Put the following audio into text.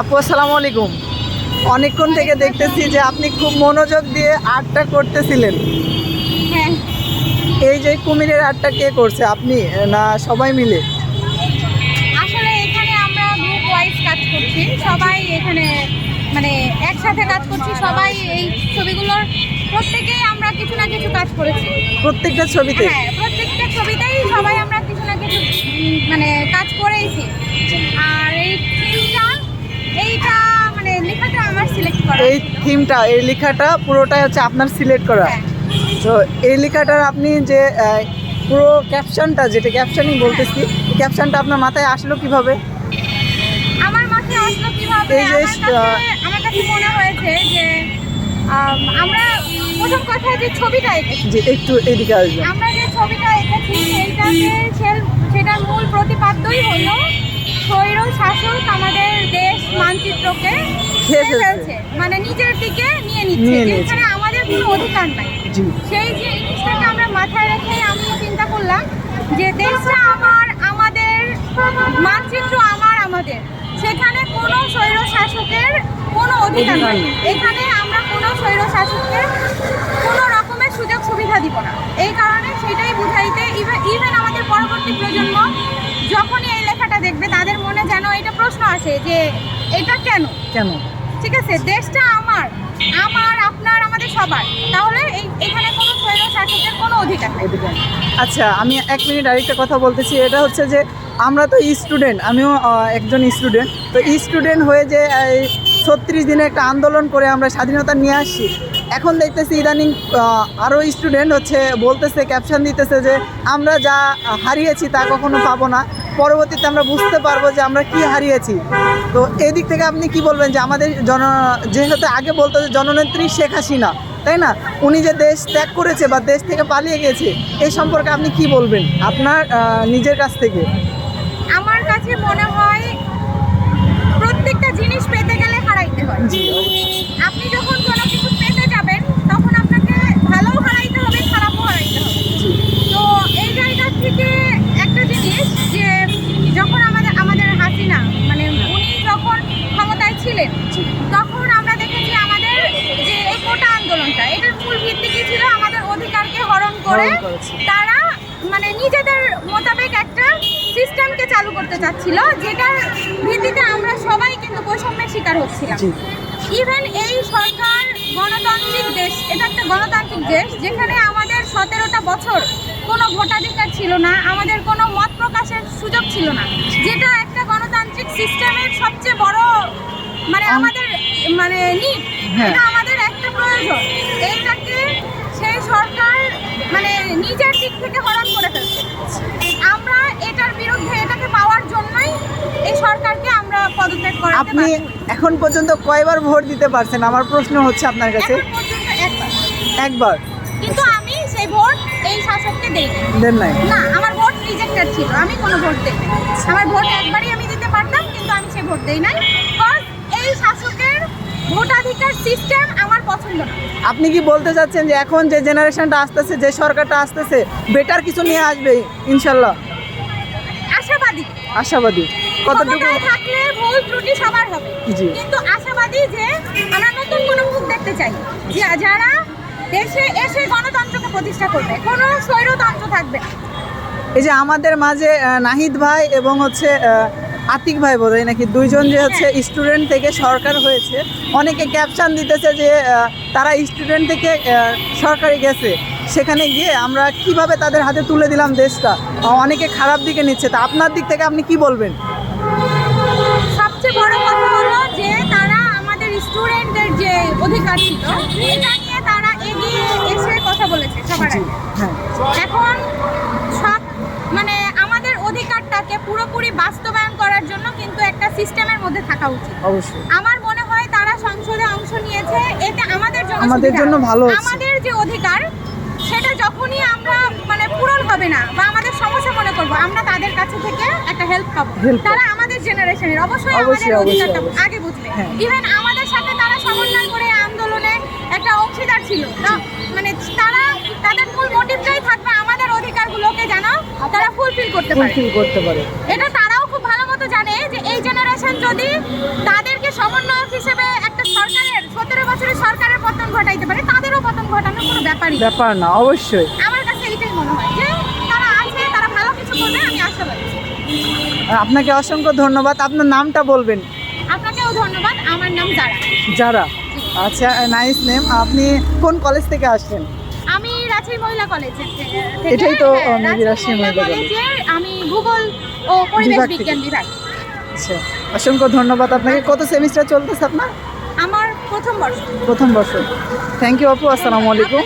আপু আসসালামু আলাইকুম। অনেকক্ষণ থেকে দেখতেছি যে আপনি খুব মনোযোগ দিয়ে আর্টটা করতেছিলেন। হ্যাঁ। এই যে কুমিরের আর্টটা কে করছে আপনি না সবাই মিলে? আসলে এখানে আমরা গ্রুপ ওয়াইজ কাজ করছি। সবাই এখানে মানে একসাথে কাজ করছি। সবাই এই ছবিগুলোর প্রত্যেকেই আমরা কিছু না কিছু কাজ করেছি। প্রত্যেকটা ছবিতে? হ্যাঁ প্রত্যেকটা ছবিতেই সবাই আমরা কিছু না কিছু মানে কাজ করেইছি। আর এই এইটা মানে লেখাটা আমার সিলেক্ট করা। এই থিমটা এই লেখাটা পুরোটাই হচ্ছে আপনার সিলেক্ট করা। হ্যাঁ। তো এই লেখাটার আপনি যে পুরো ক্যাপশনটা যেটা ক্যাপশনই বলতেছি ক্যাপশনটা আপনার মাথায় আসলো কীভাবে? আমার মাথায় আসলো কীভাবে? এই যে, আমার কাছে মনে হয়েছে যে আমরা প্রথম কথা যে ছবিটা এঁকেছি যে একটু এদিকে আসবেন। আমরা যে ছবিটা এঁকেছি সেইটাতে সে- সেটার মূল প্রতিপাদ্যই হলো স্বৈর শাসক আমাদের দেশ মানচিত্রকে ফেলছে। মানে নিজের দিকে নিয়ে নিচ্ছে যেখানে আমাদের কোনো অধিকার নাই। সেই যে জিনিসটাকে আমরা মাথায় রেখে আমি চিন্তা করলাম যে দেশটা আমার আমাদের মানচিত্র আমার আমাদের। সেখানে কোনো স্বৈর শাসকের কোনো অধিকার নেই। এখানে আমরা কোনো স্বৈর শাসককে কোনো রকমের সুযোগ সুবিধা দিব না। এই কারণে সেটাই বুঝাইতে ইভেন আমাদের পরবর্তী প্রজন্ম প্রশ্ন আসে যে এটা কেন? কেন? ঠিক আছে দেশটা আমার আমার আপনার আমাদের সবার। তাহলে এই এখানে কোনো স্বৈর শাসকের কোনো অধিকার নেই। আচ্ছা আমি এক মিনিট আরেকটা কথা বলতেছি। এটা হচ্ছে যে আমরা তো স্টুডেন্ট আমিও একজন স্টুডেন্ট তো স্টুডেন্ট হয়ে যে ছত্রিশ দিনে একটা আন্দোলন করে আমরা স্বাধীনতা নিয়ে আসছি এখন দেখতেছি ইদানিং আরও স্টুডেন্ট হচ্ছে বলতেছে ক্যাপশন দিতেছে যে আমরা যা হারিয়েছি তা কখনো পাবো না। পরবর্তীতে আমরা বুঝতে পারব যে আমরা কি হারিয়েছি। তো এদিক থেকে আপনি কি বলবেন যে আমাদের জন যেহেতু আগে বলতো যে জননেত্রী শেখ হাসিনা তাই না? উনি যে দেশ ত্যাগ করেছে বা দেশ থেকে পালিয়ে গেছে এই সম্পর্কে আপনি কি বলবেন আপনার নিজের কাছ থেকে? আমার কাছে মনে হয় প্রত্যেকটা জিনিস পেতে গেলে হারাইতে হয় জি আপনি যখন কোনো কিছু পেতে যাবেন তখন আপনাকে ভালোও হারাইতে হবে খারাপও হারাইতে হবে তো এই জায়গা থেকে একটা জিনিস যে যখন আমাদের আমাদের হাসিনা মানে উনি যখন ক্ষমতায় ছিলেন তখন আমরা দেখেছি আমাদের যে এই কোটা আন্দোলনটা এটার মূল ভিত্তি কি ছিল আমাদের অধিকারকে হরণ করে তারা মানে নিজেদের মোতাবেক একটা সিস্টেমকে চালু করতে চাচ্ছিল যেটার ভিত্তিতে আমরা সবাই কিন্তু বৈষম্যের শিকার হচ্ছিলাম। ইভেন এই সরকার গণতান্ত্রিক দেশ এটা একটা গণতান্ত্রিক দেশ যেখানে আমাদের সতেরোটা বছর কোনো ভোটাধিকার ছিল না আমাদের কোনো মত প্রকাশের সুযোগ ছিল না যেটা একটা গণতান্ত্রিক সিস্টেমের সবচেয়ে বড় মানে আমাদের মানে নিড হ্যাঁ। এটা আমাদের একটা প্রয়োজন। সরকার মানে নিজের দিক থেকে হরণ করে ফেলছে। আমরা এটার বিরুদ্ধে এটাকে পাওয়ার জন্যই এই সরকারকে আমরা পদত্যাগ করাতে আপনি এখন পর্যন্ত কয়বার ভোট দিতে পারছেন? আমার প্রশ্ন হচ্ছে আপনার কাছে। একবার। একবার? কিন্তু আমি সেই ভোট এই শাসককে দেই দেন নাই? না আমার ভোট রিজেক্টেড ছিল। আমি কোনো ভোট দেই আমার ভোট একবারই আমি দিতে পারতাম কিন্তু আমি সেই ভোট দেই নাই কজ এই শাসকের ভোটাধিকার সিস্টেম আমার পছন্দ না। আপনি কি বলতে চাচ্ছেন যে এখন যে জেনারেশনটা আসতেছে যে সরকারটা আসতেছে বেটার কিছু নিয়ে আসবে ইনশাল্লাহ? আশাবাদী। আশাবাদী। কতটুকু থাকলে ভুল ত্রুটি সবার হবে। জি। কিন্তু আশাবাদী যে আমরা নতুন কোনো মুখ দেখতে চাই। যে যারা দেশে এসে গণতন্ত্রকে প্রতিষ্ঠা করবে কোনো স্বৈরতন্ত্র থাকবে না। এই যে আমাদের মাঝে নাহিদ ভাই এবং হচ্ছে আতিক ভাই বোধহয় নাকি দুইজন যে হচ্ছে স্টুডেন্ট থেকে সরকার হয়েছে। অনেকে ক্যাপশন দিতেছে যে তারা স্টুডেন্ট থেকে সরকারি গেছে। সেখানে গিয়ে আমরা কীভাবে তাদের হাতে তুলে দিলাম দেশটা? অনেকে খারাপ দিকে নিচ্ছে। তা আপনার দিক থেকে আপনি কি বলবেন? সবচেয়ে বড় কথা হলো যে তারা আমাদের স্টুডেন্টদের যে অধিকার ছিল এটা নিয়ে তারা এগিয়ে এসে কথা বলেছে সবার হ্যাঁ। এখন সব মানে আমাদের অধিকারটাকে পুরোপুরি বাস্তবায়ন কিন্তু একটা সিস্টেমের মধ্যে থাকা উচিত। অবশ্যই। আমার মনে হয় তারা সংসদে অংশ নিয়েছে এতে আমাদের জন্য আমাদের জন্য ভালো আমাদের যে অধিকার সেটা যখনই আমরা মানে পূরণ হবে না বা আমাদের সমস্যা মনে করব আমরা তাদের কাছে থেকে একটা হেল্প পাবো। তারা আমাদের জেনারেশনের অবশ্যই আমাদের অধিকারটা আগে বুঝবে। হ্যাঁ। ইভেন আমাদের সাথে তারা সমন্বয় করে আন্দোলনে একটা অংশীদার ছিল। মানে তারা তাদের মূল মোটিভটাই থাকবে আমাদের অধিকারগুলোকে যেন তারা ফুলফিল করতে পারে। ফুলফিল করতে পারে। জেনারেশন যদি তাদেরকে সমন্বয়ক হিসেবে একটা সরকারের সতেরো বছরের সরকারের পতন ঘটাইতে পারে তাদেরও পতন ঘটানোর কোনো ব্যাপারই ব্যাপার না অবশ্যই। আমার কাছে এইটাই মনে হয় যে তারা আছে তারা ভালো কিছু করবে আমি আশাবাদী আপনাকে অসংখ্য ধন্যবাদ। আপনার নামটা বলবেন? আপনাকেও ধন্যবাদ। আমার নাম জারা। যারা আচ্ছা নাইস নেম আপনি কোন কলেজ থেকে আসলেন আমি রাজশাহী মহিলা কলেজের থেকে এটাই তো, হ্যাঁ, রাজশাহী মহিলা কলেজ। কলেজের আমি ভূগোল ও পরিবেশ বিভাগ থেকে। বিজ্ঞান বিভাগ। আচ্ছা অসংখ্য ধন্যবাদ আপনাকে। কত সেমিস্টার চলতেছে আপনার? আমার প্রথম বর্ষ। প্রথম বর্ষ। থ্যাংক ইউ আপু। আসসালামু আলাইকুম।